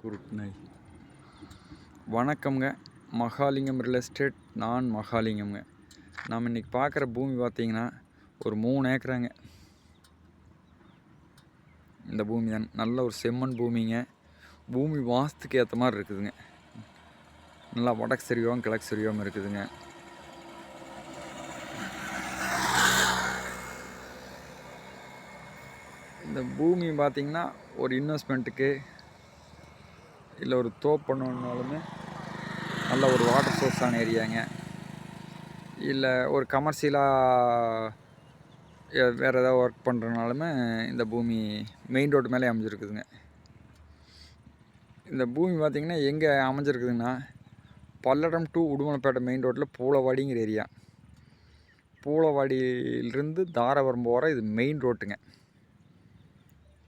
குருட்னை வணக்கம்ங்க. Mahalingam real estate நான் மகாலிங்கம்ங்க. நாம் இன்றைக்கி பார்க்குற பூமி பார்த்தீங்கன்னா ஒரு மூணு ஏக்கராங்க. இந்த பூமி தான். நல்ல ஒரு செம்மண் பூமிங்க. பூமி வாஸ்துக்கு ஏற்ற மாதிரி இருக்குதுங்க. நல்லா வடக்கு சரியாகவும் கிழக்கு சரியாகவும் இருக்குதுங்க. இந்த பூமி பார்த்திங்கன்னா ஒரு இன்வெஸ்ட்மெண்ட்டுக்கு இல்லை ஒரு தோப் பண்ணணுன்னாலுமே நல்ல ஒரு வாட்டர் சோர்ஸான ஏரியாங்க இல்லை ஒரு கமர்ஷியலாக வேறு ஏதாவது ஒர்க் பண்ணுறனாலுமே இந்த பூமி மெயின் ரோடு மேலே அமைஞ்சிருக்குதுங்க. இந்த பூமி பார்த்திங்கன்னா எங்கே அமைஞ்சிருக்குதுங்கன்னா பல்லடம் டு உடுமலைப்பேட்டை மெயின் ரோட்டில் பூலவாடிங்கிற ஏரியா பூலவாடியிலிருந்து தாராபுரம் போகிற இது மெயின் ரோட்டுங்க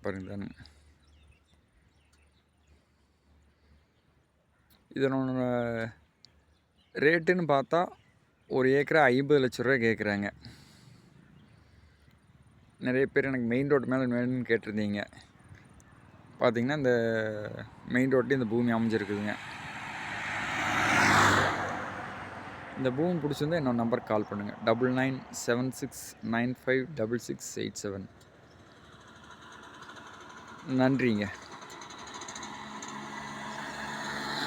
பாருங்க தானுங்க இதனோட ரேட்டுன்னு பார்த்தா ஒரு ஏக்கரை ஐம்பது லட்ச ரூபா கேட்குறாங்க. நிறைய பேர் எனக்கு மெயின் ரோடு மேலே வேணும்னு கேட்டிருந்தீங்க. பார்த்தீங்கன்னா இந்த மெயின் ரோட்லேயும் இந்த பூமி அமைஞ்சிருக்குதுங்க. இந்த பூமி பிடிச்சிருந்தா என்னோட நம்பருக்கு கால் பண்ணுங்கள் double nine seven six nine five double six eight seven நன்றிங்க.